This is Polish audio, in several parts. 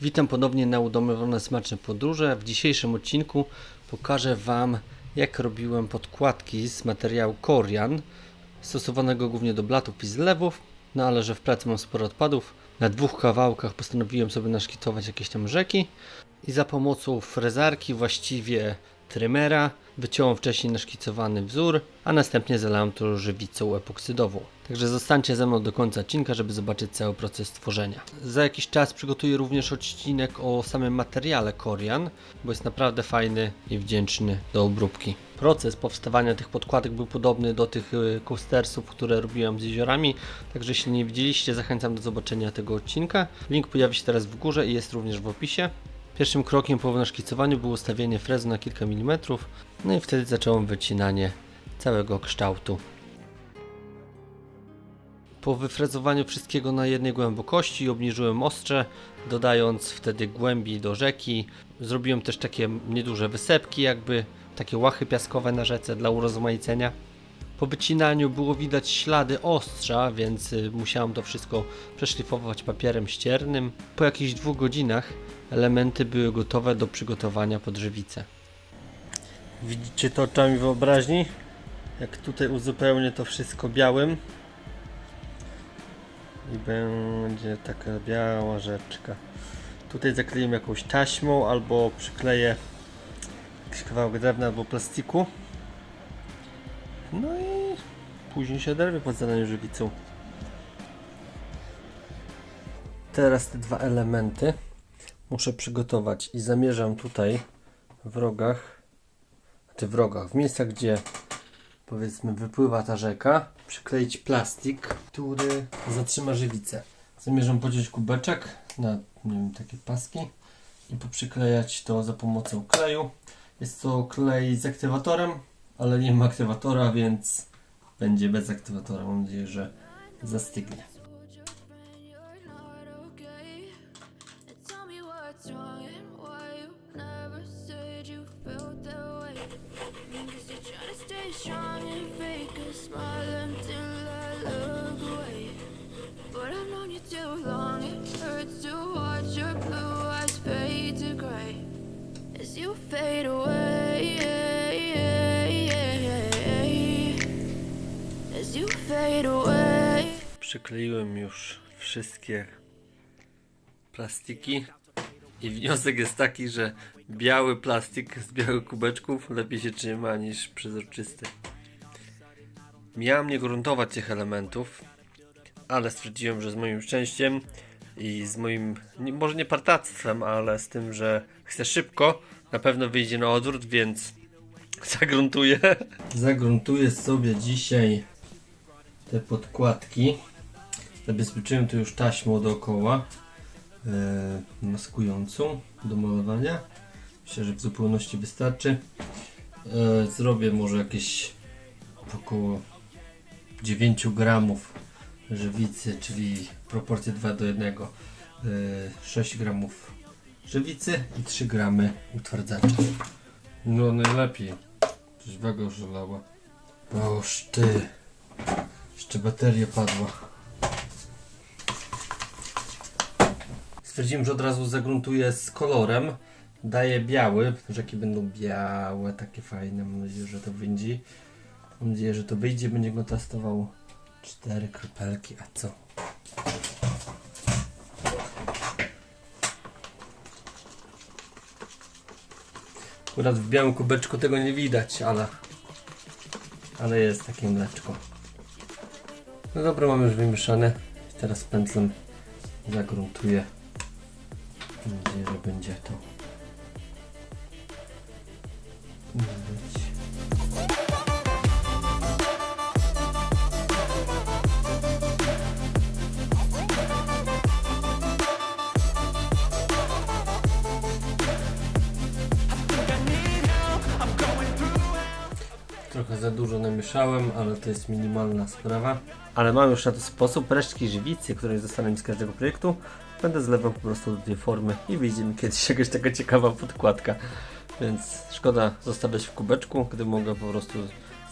Witam ponownie na Udomowione Smaczne Podróże. W dzisiejszym odcinku pokażę Wam, jak robiłem podkładki z materiału korian, stosowanego głównie do blatów i zlewów, no ale że w pracy mam sporo odpadów. Na dwóch kawałkach postanowiłem sobie naszkicować jakieś tam rzeki i za pomocą frezarki, właściwie trymera, wyciąłem wcześniej naszkicowany wzór, a następnie zalałem to żywicą epoksydową. Także zostańcie ze mną do końca odcinka, żeby zobaczyć cały proces tworzenia. Za jakiś czas przygotuję również odcinek o samym materiale korian, bo jest naprawdę fajny i wdzięczny do obróbki. Proces powstawania tych podkładek był podobny do tych y, coastersów, które robiłem z jeziorami, także jeśli nie widzieliście, zachęcam do zobaczenia tego odcinka. Link pojawi się teraz w górze i jest również w opisie. Pierwszym krokiem po naszkicowaniu było ustawienie frezu na kilka milimetrów, no i wtedy zacząłem wycinanie całego kształtu. Po wyfrezowaniu wszystkiego na jednej głębokości obniżyłem ostrze, dodając wtedy głębi do rzeki. Zrobiłem też takie nieduże wysepki, jakby takie łachy piaskowe na rzece dla urozmaicenia. Po wycinaniu było widać ślady ostrza, więc y, musiałem to wszystko przeszlifować papierem ściernym. Po jakichś dwóch godzinach elementy były gotowe do przygotowania pod żywicę. Widzicie to oczami wyobraźni? Jak tutaj uzupełnię to wszystko białym i będzie taka biała rzeczka. Tutaj zakleję jakąś taśmą albo przykleję jakiś kawałek drewna albo plastiku. No i później się oderwie po zalaniu żywicą. Teraz te dwa elementy muszę przygotować i zamierzam tutaj w rogach, czy w rogach, w miejscach gdzie powiedzmy wypływa ta rzeka, przykleić plastik, który zatrzyma żywicę. Zamierzam pociąć kubeczek na nie wiem, takie paski i poprzyklejać to za pomocą kleju. Jest to klej z aktywatorem, ale nie ma aktywatora, więc będzie bez aktywatora. Mam nadzieję, że zastygnie. You fade away. As you fade away. Przykleiłem już wszystkie plastiki i wniosek jest taki, że biały plastik z białych kubeczków lepiej się trzyma niż przezroczysty. Miałem nie gruntować tych elementów, ale stwierdziłem, że z moim szczęściem i z moim, może nie partactwem, ale z tym, że chcę szybko, na pewno wyjdzie na odwrót, więc zagruntuję. Zagruntuję sobie dzisiaj te podkładki. Zabezpieczyłem tu już taśmą dookoła e, maskującą do malowania. Myślę, że w zupełności wystarczy. E, zrobię może jakieś około 9 gramów żywicy, czyli proporcje 2 do 1. E, 6 gramów żywicy i 3 gramy utwardzacza. No najlepiej. Już olała. Boż ty. Jeszcze bateria padła. Stwierdziłem, że od razu zagruntuję z kolorem. Daję biały. Rzeki będą białe, takie fajne. Mam nadzieję, że to wyjdzie. Mam nadzieję, że to wyjdzie. Będzie go testował. Cztery kropelki, a co? Akurat w białym kubeczku tego nie widać, ale ale jest takie mleczko. No dobra, mamy już wymieszane. Teraz pędzlem zagruntuję. Mam nadzieję, że będzie to. Trochę za dużo namieszałem, ale to jest minimalna sprawa. Ale mam już na to sposób. Resztki żywicy, które zostaną mi z każdego projektu, będę zlewał po prostu do tej formy i wyjdzie mi kiedyś jakaś taka ciekawa podkładka. Więc szkoda zostawiać w kubeczku, gdy mogę po prostu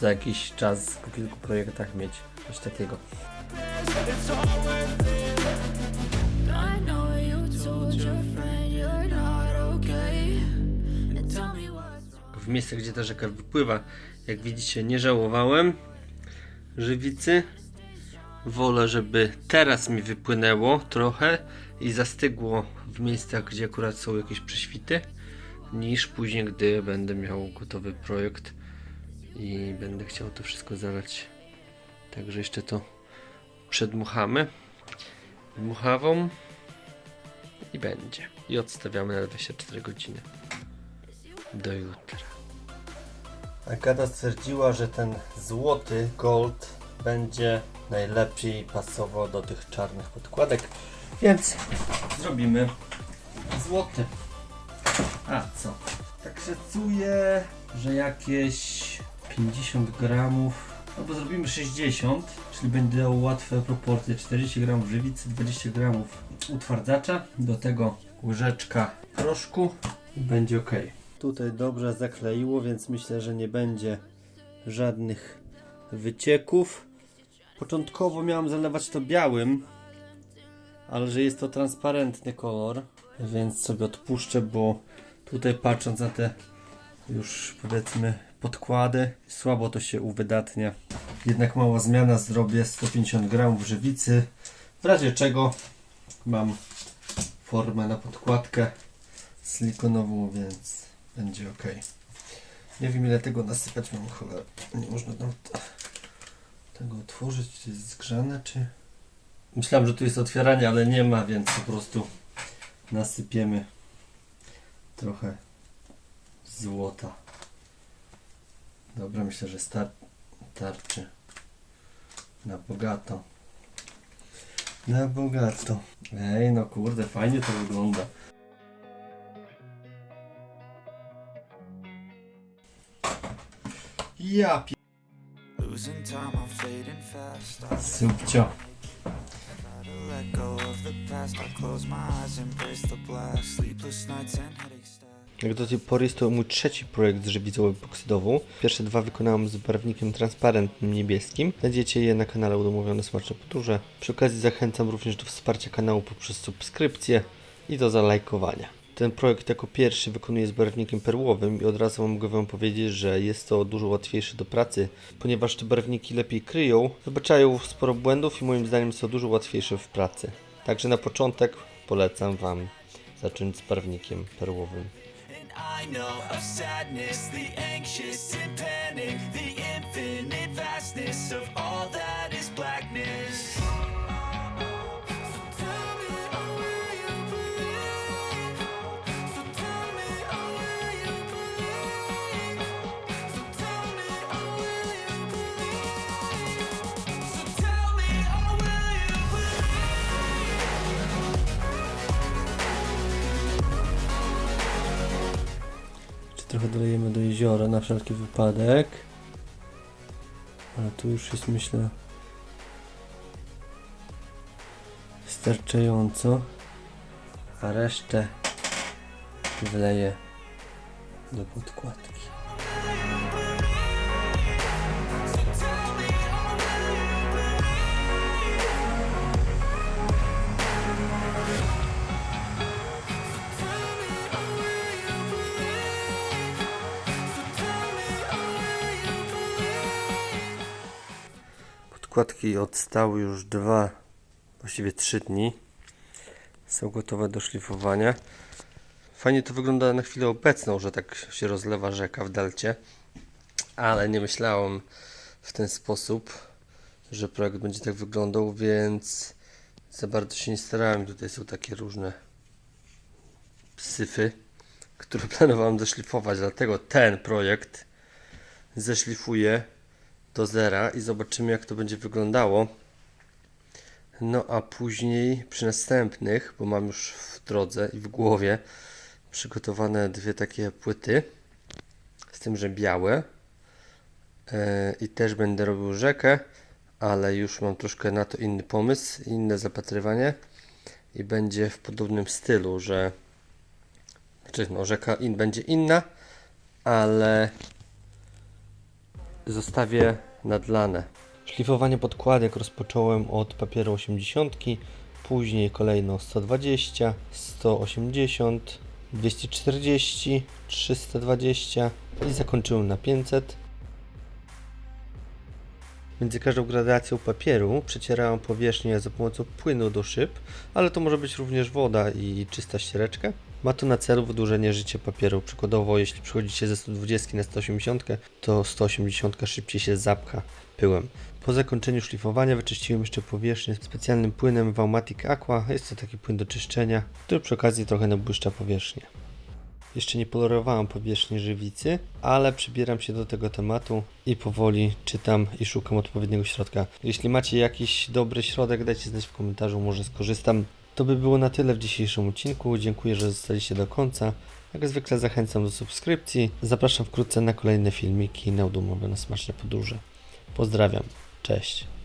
za jakiś czas po kilku projektach mieć coś takiego. I know you told your friend W miejscach, gdzie ta rzeka wypływa, jak widzicie, nie żałowałem żywicy. Wolę, żeby teraz mi wypłynęło trochę i zastygło w miejscach, gdzie akurat są jakieś prześwity, niż później, gdy będę miał gotowy projekt i będę chciał to wszystko zalać. Także jeszcze to przedmuchamy dmuchawą i będzie. I odstawiamy na 24 godziny. Do jutra. Agata stwierdziła, że ten złoty gold będzie najlepiej pasował do tych czarnych podkładek, więc zrobimy złoty. A co? Tak szacuję, że jakieś 50 gramów, albo zrobimy 60, czyli będą łatwe proporcje. 40 gramów żywicy, 20 gramów utwardzacza, do tego łyżeczka proszku i będzie ok. Tutaj dobrze zakleiło, więc myślę, że nie będzie żadnych wycieków. Początkowo miałem zalewać to białym, ale że jest to transparentny kolor, więc sobie odpuszczę, bo tutaj patrząc na te już powiedzmy podkłady, słabo to się uwydatnia. Jednak mała zmiana, zrobię 150 gramów żywicy, w razie czego mam formę na podkładkę silikonową, więc będzie ok. Nie wiem ile tego nasypać mam cholera. Nie można tam tego otworzyć, czy jest zgrzane, czy... Myślałem, że tu jest otwieranie, ale nie ma, więc po prostu nasypiemy trochę złota. Dobra, myślę, że star starczy na bogato. Na bogato. Ej, no kurde, fajnie to wygląda. Headaches stack. Jak do tej pory jest to mój trzeci projekt z żywicą epoksydową. Pierwsze dwa wykonałem z barwnikiem transparentnym niebieskim. Znajdziecie je na kanale Udomowione Smaczne Podróże. Przy okazji zachęcam również do wsparcia kanału poprzez subskrypcję i do zalajkowania. Ten projekt jako pierwszy wykonuję z barwnikiem perłowym i od razu mogę Wam powiedzieć, że jest to dużo łatwiejsze do pracy, ponieważ te barwniki lepiej kryją, wybaczają sporo błędów i moim zdaniem są dużo łatwiejsze w pracy. Także na początek polecam Wam zacząć z barwnikiem perłowym. I know of sadness, the anxious and panic, the infinite vastness of all that trochę dolejemy do jeziora na wszelki wypadek. Ale tu już jest myślę wystarczająco. A resztę wleję do podkładki. Podkładki odstały już dwa, właściwie trzy dni. Są gotowe do szlifowania. Fajnie to wygląda na chwilę obecną, że tak się rozlewa rzeka w delcie, ale nie myślałem w ten sposób, że projekt będzie tak wyglądał, więc za bardzo się nie starałem. Tutaj są takie różne syfy, które planowałem zeszlifować, dlatego ten projekt zeszlifuję do zera i zobaczymy jak to będzie wyglądało. No a później przy następnych, bo mam już w drodze i w głowie przygotowane dwie takie płyty, z tym, że białe E, i też będę robił rzekę, ale już mam troszkę na to inny pomysł, inne zapatrywanie i będzie w podobnym stylu, że znaczy no rzeka in, będzie inna, ale zostawię nadlane. Szlifowanie podkładek rozpocząłem od papieru 80. później kolejno 120, 180, 240, 320 i zakończyłem na 500. Między każdą gradacją papieru przecierałem powierzchnię za pomocą płynu do szyb, ale to może być również woda i czysta ściereczka. Ma to na celu wydłużenie życia papieru. Przykładowo, jeśli przechodzicie ze 120 na 180, to 180 szybciej się zapcha pyłem. Po zakończeniu szlifowania wyczyściłem jeszcze powierzchnię specjalnym płynem Vaumatic Aqua. Jest to taki płyn do czyszczenia, który przy okazji trochę nabłyszcza powierzchnię. Jeszcze nie polerowałem powierzchni żywicy, ale przybieram się do tego tematu i powoli czytam i szukam odpowiedniego środka. Jeśli macie jakiś dobry środek, dajcie znać w komentarzu, może skorzystam. To by było na tyle w dzisiejszym odcinku. Dziękuję, że zostaliście do końca. Jak zwykle zachęcam do subskrypcji. Zapraszam wkrótce na kolejne filmiki naudumowe na smaczne podróże. Pozdrawiam. Cześć.